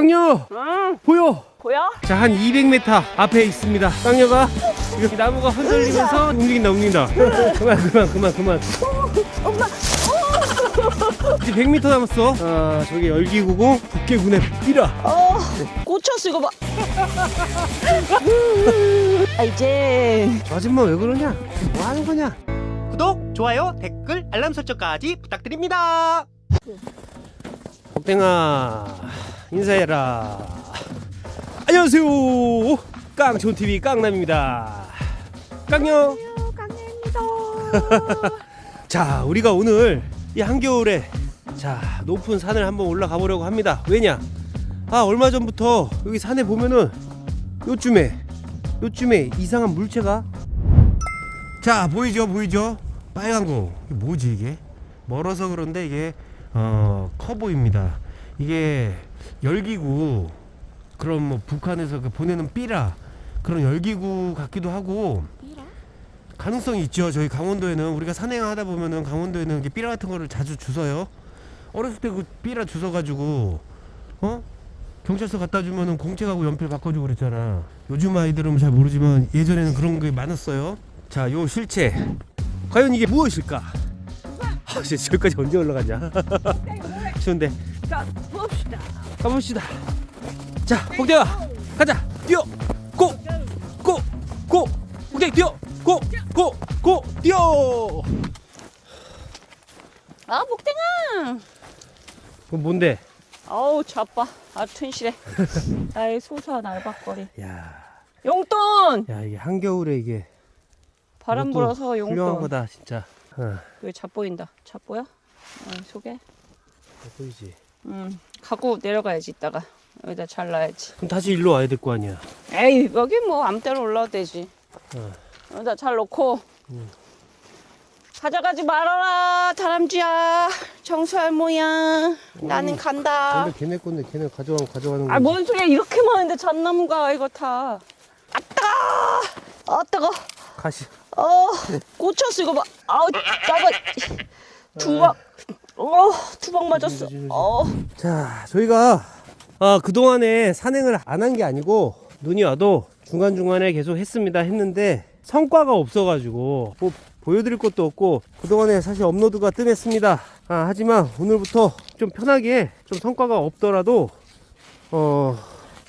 깡녀 응, 보여. 보여? 자 한 200m 앞에 있습니다. 깡녀가 이렇게 나무가 흔들리면서 움직인다 움직인다. 그만 그만 그만 그만. 엄마, 이제 100m 남았어. 아 저기 열기구공 북계군의 삐라. 어, 꽂혔어, 이거 봐. 아, 이제. 저 아줌마 왜 그러냐? 뭐 하는 거냐? 구독, 좋아요, 댓글, 알람 설정까지 부탁드립니다. 복댕아 인사해라. 안녕하세요. 깡촌TV 깡남입니다. 깡녀. 강행입니다. 자 우리가 오늘 이 한겨울에 자 높은 산을 한번 올라가 보려고 합니다. 왜냐? 아 얼마 전부터 여기 산에 보면은 요쯤에 요쯤에 이상한 물체가. 자 보이죠? 보이죠? 빨간 거. 이게 뭐지 이게? 멀어서 그런데 이게 어 커 보입니다. 이게 열기구 그런 뭐 북한에서 그 보내는 삐라 그런 열기구 같기도 하고 가능성이 있죠. 저희 강원도에는 우리가 산행하다 보면은 강원도에는 이렇게 삐라 같은 거를 자주 주워요. 어렸을 때 그 삐라 주워 가지고 어 경찰서 갖다 주면은 공책하고 연필 바꿔주고 그랬잖아. 요즘 아이들은 잘 모르지만 예전에는 그런 게 많았어요. 자, 요 실체 과연 이게 무엇일까? 아, 이제 저기까지 언제 올라가냐? 추운데 자, 봅시다. 가봅시다. 자, 복대가 가자. 뛰어. 고. 고. 고. 복대 뛰어. 고. 고. 고. 뛰어. 아, 복댕아. 그건 뭔데? 어우, 자빠. 아, 튼실해. 나의 소소한 알박거리. 야, 용돈! 야 이게 한겨울에 이게 바람 이것도 불어서 훌륭한 용돈. 거다 진짜. 어, 왜 잡보인다. 잡보야? 어, 속에? 보이지. 응. 갖고 내려가야지, 이따가. 여기다 잘라야지. 그럼 다시 일로 와야 될 거 아니야. 에이, 여기 뭐 아무 때나 올라도 되지. 어. 여기다 잘 놓고. 응. 가져가지 말아라, 다람쥐야. 정수할모야. 나는 간다. 근데 걔네 건데 걔네 가져가면 가져가는 아, 뭔 소리야. 이렇게 많은데 잣나무가 이거 다. 아, 따가! 아, 따가! 가시. 어, 꽂혔어, 이거 봐. 아우, 따가. 두 방. 어, 두방 맞았어. 어. 자, 저희가 아, 그동안에 산행을 안 한 게 아니고 눈이 와도 중간중간에 계속 했습니다 했는데 성과가 없어가지고 뭐 보여드릴 것도 없고 그동안에 사실 업로드가 뜸했습니다 아, 하지만 오늘부터 좀 편하게 좀 성과가 없더라도 어,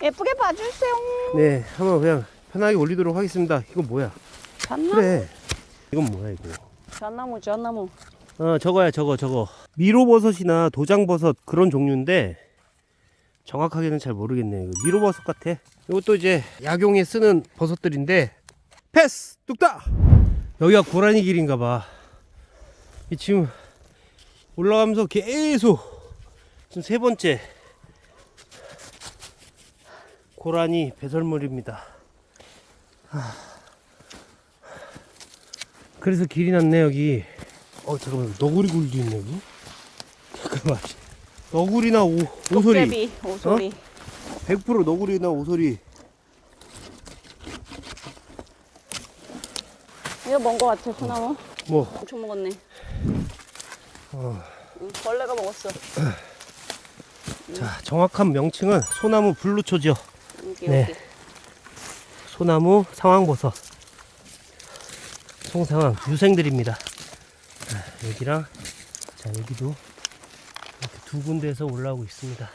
예쁘게 봐주세요. 네 한번 그냥 편하게 올리도록 하겠습니다 이건 뭐야 잣나무. 그래 이건 뭐야 이거 잣나무, 잣나무. 어 저거야 저거 저거. 미로버섯이나 도장버섯 그런 종류인데 정확하게는 잘 모르겠네 이거 미로버섯 같아. 이것도 이제 약용에 쓰는 버섯들인데 패스! 뚝딱! 여기가 고라니 길인가 봐. 이 지금 올라가면서 계속 지금 세 번째 고라니 배설물입니다. 하. 그래서 길이 났네 여기 어 잠깐만 너구리 굴도 있네 여기 잠깐만 너구리나 오, 오소리 도깨비, 오소리. 100% 너구리나 오소리 이거 뭔거 같아, 소나무? 뭐 엄청 먹었네. 어, 응, 벌레가 먹었어. 자, 정확한 명칭은 소나무 블루초죠 여기, 네. 여기. 소나무 상황버섯 송상황 유생들입니다 자, 여기랑 자 여기도 이렇게 두 군데에서 올라오고 있습니다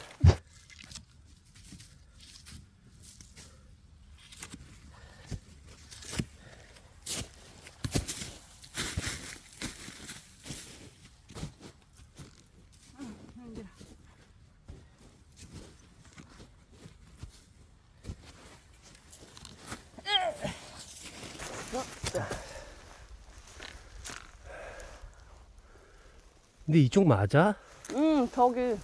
근데 이쪽 맞아? 응, 저기.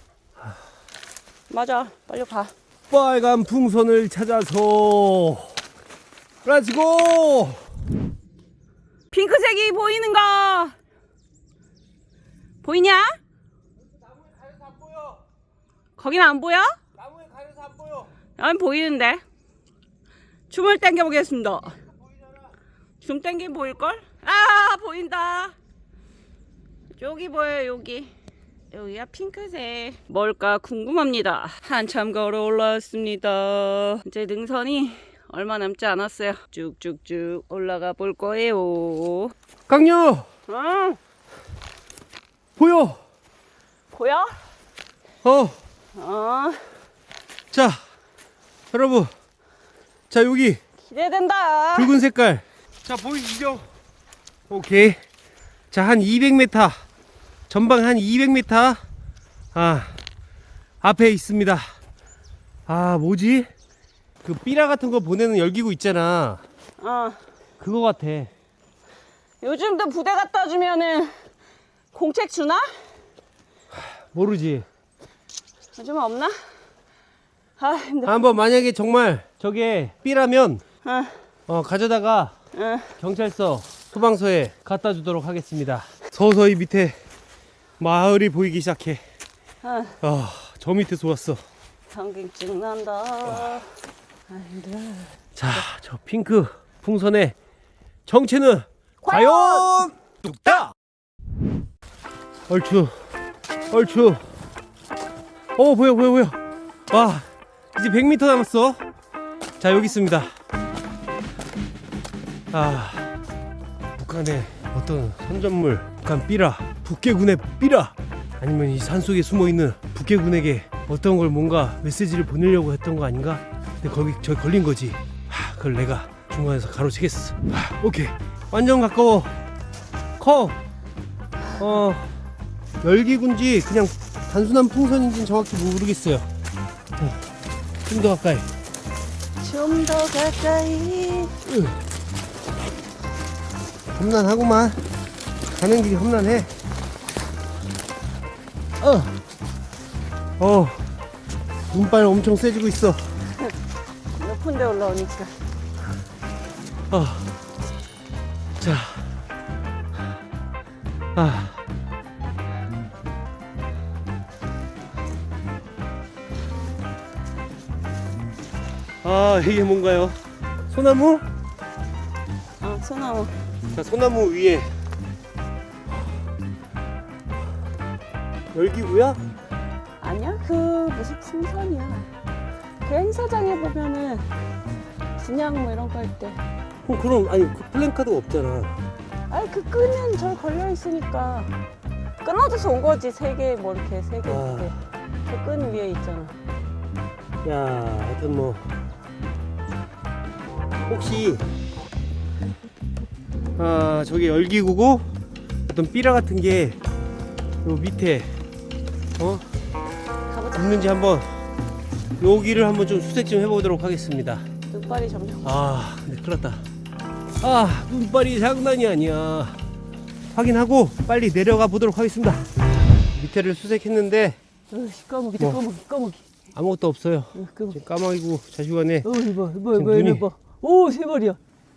맞아, 빨리 가. 빨간 풍선을 찾아서 렛츠고 핑크색이 보이는가? 보이냐? 거긴 안 보여? 나무에 가려서 안 보여 난 보이는데. 춤을 당겨 보겠습니다. 춤 당기면 보일걸? 아, 보인다. 여기 보여요, 여기. 여기가 핑크색 뭘까 궁금합니다 한참 걸어 올라왔습니다 이제 능선이 얼마 남지 않았어요 쭉쭉쭉 올라가 볼 거예요 깡녀 응 보여. 보여? 어. 어 자 여러분. 자 여기 기대된다 붉은 색깔. 자 보이시죠? 오케이. 자 한 200m 전방 한 200m 아 앞에 있습니다. 아 뭐지? 그 삐라 같은 거 보내는 열기구 있잖아. 어 그거 같아. 요즘도 부대 갖다 주면은 공책 주나? 모르지. 요즘 없나? 아 힘들어 한번 만약에 정말 저게 삐라면 어, 어, 가져다가 어. 경찰서 소방서에 갖다 주도록 하겠습니다. 서서히 밑에 마을이 보이기 시작해. 어. 아, 저 밑에서 왔어. 전기증 난다 아 힘들어 자, 저 핑크 풍선의 정체는 과연? 과연 뚝딱. 얼추, 얼추. 어, 보여, 보여, 보여. 와, 이제 100m 남았어. 자, 여기 있습니다. 아, 북한의 어떤 선전물, 북한 삐라, 북계군의 삐라, 아니면 이 산속에 숨어 있는 북계군에게 어떤 걸 뭔가 메시지를 보내려고 했던 거 아닌가? 근데 거기 저 걸린 거지. 하, 그걸 내가 중간에서 가로채겠어. 하, 오케이, 완전 가까워. 커. 어, 열기군지 그냥 단순한 풍선인지는 정확히 모르겠어요. 좀더 가까이. 좀 더 가까이 험난하구만. 가는 길이 험난해. 어. 어. 눈발 엄청 세지고 있어. 높은 데 올라오니까 어. 자. 아. 아, 이게 뭔가요? 소나무? 아 소나무 자, 소나무 위에 열기구야? 아니야 그 무슨 풍선이야 그 행사장에 보면은 분양 뭐 이런 거 할 때 어, 그럼 아니 그 플랜카드가 없잖아. 아니 그 끈은 저 걸려 있으니까 끊어져서 온 거지 세 개 뭐 이렇게 세개 아. 이렇게 그 끈 위에 있잖아 야, 하여튼 뭐 혹시 아 저게 열기구고 어떤 삐라 같은 게 요 밑에 어 가보자 있는지 한번 여기를 한번 좀 수색 좀 해보도록 하겠습니다. 눈발이 점점 아, 근데 큰일 났다. 아, 눈발이 장난이 아니야. 확인하고 빨리 내려가 보도록 하겠습니다. 밑에를 수색했는데 어, 까마귀 뭐. 까마귀 까마귀 아무것도 없어요. 어, 까마귀 지금 까마귀고 자주간에 어 이봐 이봐 지금 이봐 눈이- 이봐 오 세 마리야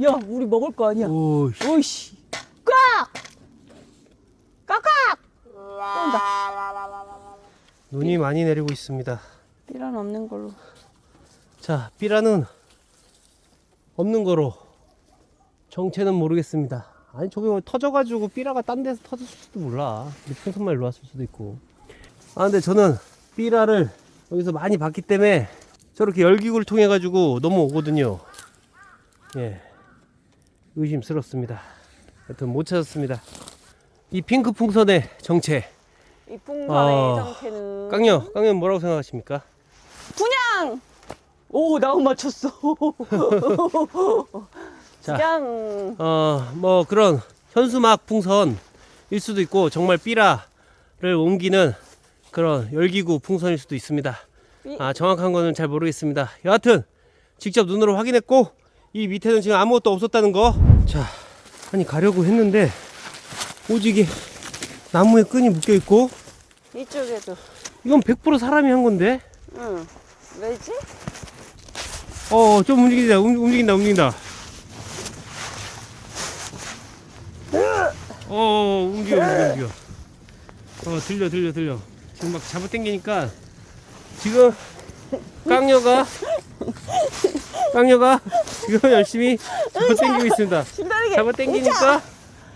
야 우리 먹을 거 아니야 오, 오이씨 꽉 꽉꽉 또 온다 눈이 많이 내리고 있습니다. 삐란 없는 걸로 자, 삐라는 없는 거로 정체는 모르겠습니다. 아니 저게 뭐 터져가지고 삐라가 딴 데서 터졌을 수도 몰라. 풍선만 일로 왔을 수도 있고. 아 근데 저는 삐라를 여기서 많이 봤기 때문에 저렇게 열기구를 통해 가지고 넘어오거든요. 예, 의심스럽습니다. 하여튼 못 찾았습니다. 이 핑크 풍선의 정체. 이 풍선의 아, 정체는 깡녀, 깡녀 뭐라고 생각하십니까? 분양 오 나도 맞췄어 자. 분양 어, 뭐 그런 현수막 풍선일 수도 있고 정말 삐라를 옮기는 그런 열기구 풍선일 수도 있습니다. 삐- 아, 정확한 거는 잘 모르겠습니다. 여하튼 직접 눈으로 확인했고 이 밑에는 지금 아무것도 없었다는 거. 자, 아니 가려고 했는데 오지게 나무에 끈이 묶여 있고 이쪽에도 이건 100% 사람이 한 건데. 응 왜지? 어, 좀 움직인다. 움, 움직인다. 움직인다. 어, 움직여, 움직여, 움직여. 어, 들려, 들려, 들려. 지금 막 잡아 당기니까 지금 깡녀가 깡녀가 지금 열심히 잡아 당기고 있습니다. 잡아 당기니까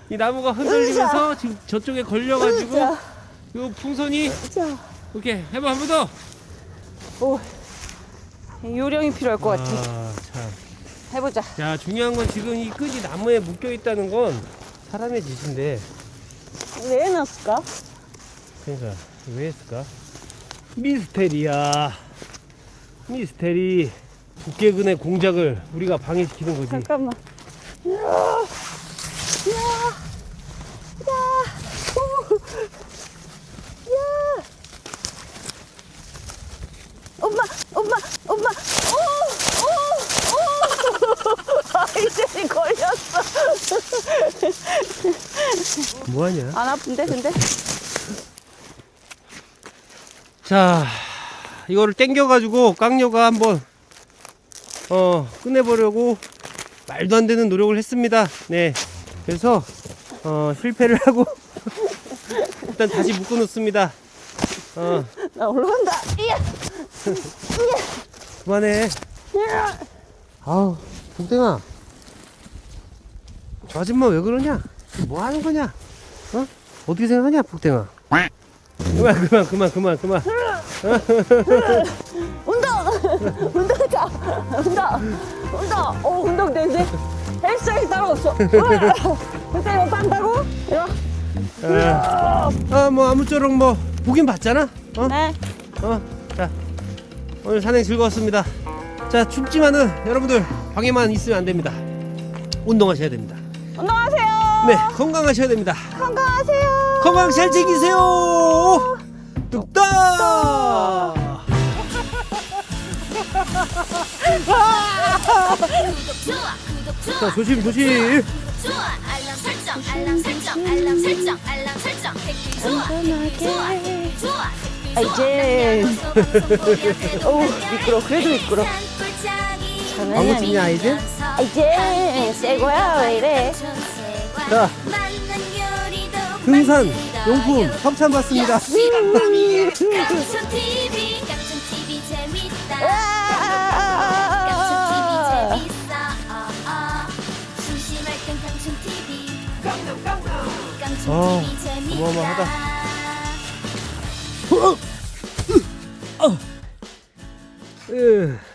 이 나무가 흔들리면서 지금 저쪽에 걸려가지고. 요 풍선이 자, 오케이 해봐 한 번 더. 오, 요령이 필요할 것 같아. 아, 참. 해보자. 자 중요한 건 지금 이 끈이 나무에 묶여 있다는 건 사람의 짓인데 왜 해놨을까? 그러니까 왜 했을까? 미스테리야. 미스테리. 두께근의 공작을 우리가 방해시키는 거지. 잠깐만. 야, 야, 야, 오, 야. 엄마, 엄마, 엄마, 오, 오, 오. 아이들이 걸렸어. 뭐하냐? 안 아픈데, 근데? 자, 이거를 당겨가지고 깡녀가 한번 어 끝내보려고 말도 안 되는 노력을 했습니다. 네, 그래서 어 실패를 하고 일단 다시 묶어놓습니다. 어 나 올라간다. 이야, 그만해. 이야. 아우 복댕아, 저 아줌마 왜 그러냐? 뭐 하는 거냐? 어 어떻게 생각하냐, 복댕아? 그만 그만 그만 그만 그만. 운동! 운동하자! 운동! 운동! 오, 운동 되는데? 헬스장에 따라왔어. 그때 이거 딴다고? 이거? 아, 뭐 아무쪼록 뭐 보긴 봤잖아. 어? 네. 어, 자 오늘 산행 즐거웠습니다. 자 춥지만은 여러분들 방에만 있으면 안 됩니다. 운동하셔야 됩니다. 네, 건강하셔야 됩니다. 건강하세요! 건강 잘 챙기세요. 뚝딱. 자 조심 조심. 좋아 알람 설정 알람 설정 알람 설정 알람 설정 댓글 좋아 좋아 좋아 아, 이제. 어우, 미끄러. 그래도 미끄러. 광고 찍냐, 아이들? 아, 이제 새 거야, 왜 이래? 자 등산 용품 협찬 받습니다. TV 재밌어 어, 어. 깡촌 어, 어마어마하다. 으.